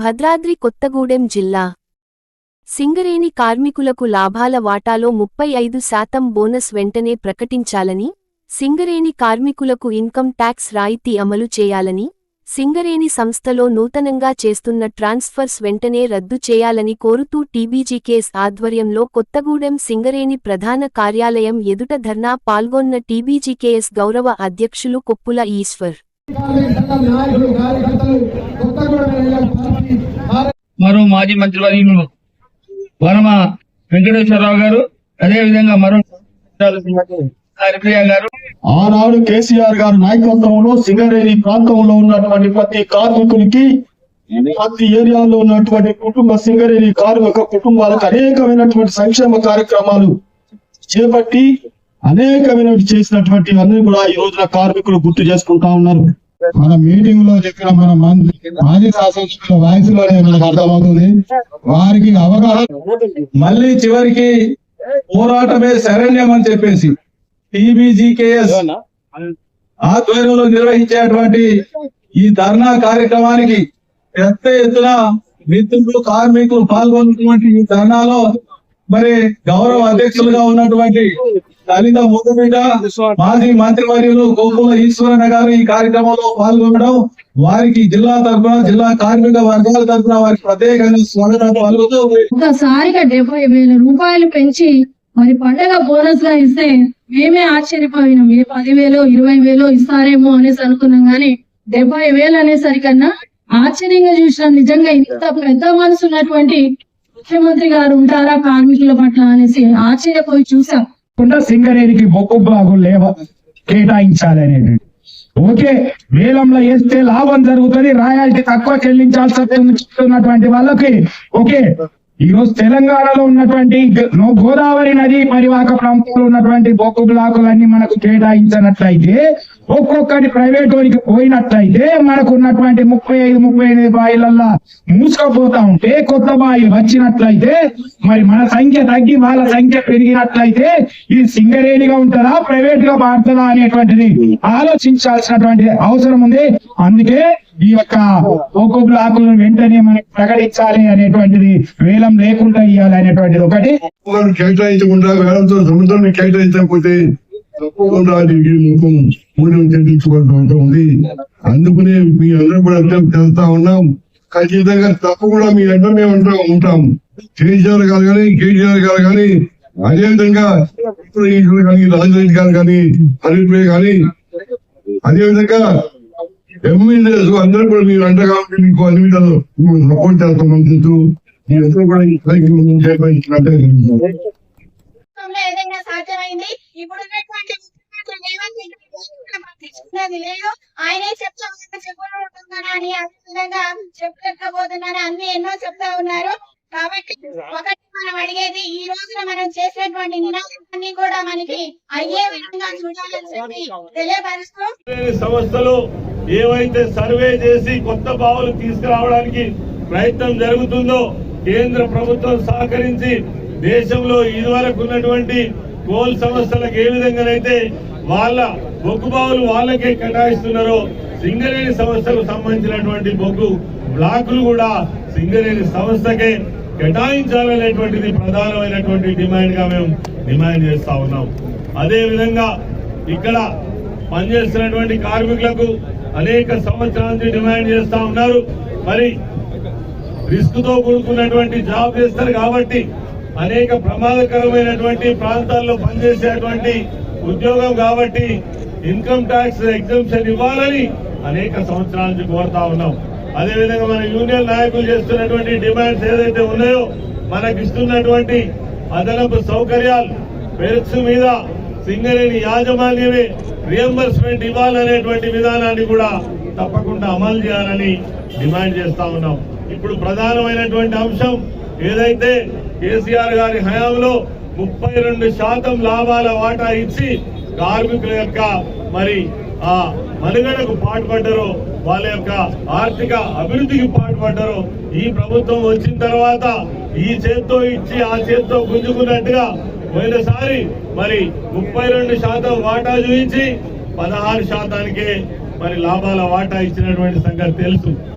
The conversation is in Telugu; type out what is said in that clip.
భద్రాద్రి కొత్తగూడెం జిల్లా. సింగరేణి కార్మికులకు లాభాల వాటాలో ముప్పై ఐదు శాతం బోనస్ వెంటనే ప్రకటించాలని సింగరేణి కార్మికులకు ఇన్కమ్ ట్యాక్స్ రాయితీ అమలు చేయాలని సింగరేణి సంస్థలో నూతనంగా చేస్తున్న ట్రాన్స్ఫర్స్ వెంటనే రద్దు చేయాలని కోరుతూ టీబీజీకేస్ ఆధ్వర్యంలో కొత్తగూడెం సింగరేణి ప్రధాన కార్యాలయం ఎదుట ధర్నా పాల్గొన్న టీబీజీకేఎస్ గౌరవ అధ్యక్షులు కొప్పుల ఈశ్వర్. మరో మాజీ మంత్రివర్యులు వనమ వెంకటేశ్వరరావు గారు అదే విధంగా మరో హరిప్రియ గారు. ఆనాడు కేసీఆర్ గారు నాయకత్వంలో సింగరేణి ప్రాంతంలో ఉన్నటువంటి ప్రతి కార్మికునికి ప్రతి ఏరియాలో ఉన్నటువంటి కుటుంబ సింగరేణి కార్మిక కుటుంబాలకు అనేకమైనటువంటి సంక్షేమ కార్యక్రమాలు చేపట్టి అనేకమైన చేసినటువంటి అన్ని కూడా ఈ రోజున కార్మికులు గుర్తు చేసుకుంటా ఉన్నారు. మన మీటింగ్లో చెప్పిన మన మంత్రి మాజీ శాసనసభ్యుల వాయిస్లోనే మనకు అర్థమవుతుంది. వారికి అవగాహన మళ్ళీ చివరికి పోరాటమే శరణ్యం అని చెప్పేసి టీబీజీకేఎస్ ఆధ్వర్యంలో నిర్వహించేటువంటి ఈ ధర్నా కార్యక్రమానికి పెద్ద ఎత్తున మిత్రులు కార్మికులు పాల్గొన్నటువంటి ఈ ధర్నాలో మరి గౌరవ అధ్యక్షులుగా ఉన్నటువంటి దళిత ముద్దుబిడ్డ మాజీ మంత్రివర్యులు గోకుల ఈశ్వరన్న గారు ఈ కార్యక్రమంలో పాల్గొనడం వారికి జిల్లా తరఫున జిల్లా కార్మిక వర్గాల తరఫున వారికి ప్రత్యేకంగా స్వాగతం పలుకుతూ ఒక్కసారిగా డెబ్బై వేల రూపాయలు పెంచి మరి పండగ బోనస్గా ఇస్తే మేమే ఆశ్చర్యపోయినాం. ఏ పదివేలో ఇరవై వేలు ఇస్తారేమో అనేసి అనుకున్నాం గానీ డెబ్బై వేలు అనేసరికన్నా ఆశ్చర్యంగా చూసినాం. నిజంగా ఇంత పెద్ద మనసు ఉన్నటువంటి ముఖ్యమంత్రి గారు ఉంటారా కార్మికుల పట్ల అనేసి ఆశ్చర్యపోయి చూసాం. కాకుండా సింగరేణికి బొక్కు బ్లాగులు లేవ కేటాయించాలి అనేది ఓకే వేలంలో వేస్తే లాభం జరుగుతుంది రాయల్టీ తక్కువ చెల్లించాల్సి వస్తుంది వాళ్ళకి ఓకే. ఈ రోజు తెలంగాణలో ఉన్నటువంటి గోదావరి నది పరివాహక ప్రాంతంలో ఉన్నటువంటి బొగ్గు బ్లాకులన్నీ మనకు కేటాయించినట్లయితే ఒక్కొక్కటి ప్రైవేట్ వారికి పోయినట్లయితే మనకు ఉన్నటువంటి ముప్పై ఐదు ముప్పై ఎనిమిది బాయిలల్లా మూసుకపోతా ఉంటే కొత్త బాయిలు వచ్చినట్లయితే మరి మన సంఖ్య తగ్గి వాళ్ళ సంఖ్య పెరిగినట్లయితే ఇది సింగరేణిగా ఉంటుందా ప్రైవేట్గా మారుతుందా అనేటువంటిది ఆలోచించాల్సినటువంటి అవసరం ఉంది. అందుకే ఈ యొక్క ఒక్కో బ్లాకులను వెంటనే మనకి ప్రకటించాలి అనేటువంటిది వేలం లేకుండా ఇవ్వాలి అనేటువంటిది ఒకటి. కేటాయించకుండా వేలంతో సముద్రం కేటాయించకపోతే తప్పకుండా దీనికి ముఖం మూల్యం చెల్లించుకోవాల్సి ఉంది అందుకనే మీ అందరూ కూడా అర్థం చేస్తా ఉన్నాం. ఖచ్చితంగా తప్పకుండా మీ అంటే మేము ఉంటాం ఉంటాం. కేసీఆర్ గారు కానీ కేసీఆర్ గారు కానీ అదే విధంగా ఈశ్వర్ కానీ రాజరెడ్డి గారు కానీ హరీష్ భాయ్ కానీ అదే విధంగా ఎమ్మెల్యేస్ అందరూ కూడా మీరు అండగా ఉండి మీకు అన్ని విధాలు సపోర్ట్ చేస్తాం అనుకుంటూ మీరందరూ కూడా ఈ కార్యక్రమం చేపట్టినట్టే రాష్ట్రంలో ఏదైనా సాధ్యమైంది? ఇప్పుడు ఉన్నటువంటి ముఖ్యమంత్రి రేవంత్ రెడ్డి లేదు. ఆయనే చెప్తా ఉన్నారు చెప్పబోతున్నాను అని అదే విధంగా చెప్పలేకపోతున్నాను అన్ని ఎన్నో చెప్తా ఉన్నారు. కాబట్టి ఒకటి మనం అడిగేది ఈ రోజున మనం చేసేటువంటి నినాదాన్ని కూడా మనకి అయ్యే విధంగా చూడాలని చెప్పి తెలియపరుస్తూ సంస్థలు ఏవైతే సర్వే చేసి కొత్త బావులు తీసుకురావడానికి ప్రయత్నం జరుగుతుందో కేంద్ర ప్రభుత్వం సహకరించి దేశంలో ఇదివరకు ఉన్నటువంటి కోల్ సంస్థలకు ఏ విధంగానైతే వాళ్ళ బొగ్గు బావులు వాళ్ళకే కేటాయిస్తున్నారో సింగరేణి సంస్థకు సంబంధించినటువంటి బొగ్గు బ్లాకులు కూడా సింగరేణి సంస్థకే కేటాయించాలనేటువంటిది ప్రధానమైనటువంటి డిమాండ్గా మేము డిమాండ్ చేస్తా ఉన్నాం. అదే విధంగా ఇక్కడ పనిచేస్తున్నటువంటి కార్మికులకు అనేక సంవత్సరాల నుంచి డిమాండ్ చేస్తా ఉన్నారు. మరి రిస్క్తో కూడుకున్నటువంటి జాబ్ చేస్తారు కాబట్టి అనేక ప్రమాదకరమైనటువంటి ప్రాంతాల్లో పనిచేసేటువంటి ఉద్యోగం కాబట్టి ఇన్కమ్ ట్యాక్స్ ఎగ్జంప్షన్ ఇవ్వాలని అనేక సంవత్సరాల నుంచి కోరుతా ఉన్నాం. అదేవిధంగా మన యూనియన్ నాయకులు చేస్తున్నటువంటి డిమాండ్స్ ఏదైతే ఉన్నాయో మనకి ఇస్తున్నటువంటి అదనపు సౌకర్యాలు పెరుక్స్ మీద సింగరేణి యాజమాన్యమే రియంబర్స్మెంట్ ఇవ్వాలనేటువంటి విధానాన్ని కూడా తప్పకుండా అమలు చేయాలని డిమాండ్ చేస్తా ఉన్నాం. ఇప్పుడు ప్రధానమైనటువంటి అంశం ఏదైతే కేసీఆర్ గారి హయాంలో ముప్పై రెండు శాతం లాభాల వాటా ఇచ్చి కార్మికుల యొక్క మరి ఆ మనుగడకు పాటుపడ్డారో వాళ్ళ యొక్క ఆర్థిక అభివృద్ధికి పాటుపడ్డారో ఈ ప్రభుత్వం వచ్చిన తర్వాత ఈ చేత్తో ఇచ్చి ఆ చేత్తో గుంజుకున్నట్టుగా పోయినసారి మరి ముప్పై రెండు శాతం వాటా చూపించి పదహారు శాతానికే మరి లాభాల వాటా ఇచ్చినటువంటి సంగతి తెలుసు.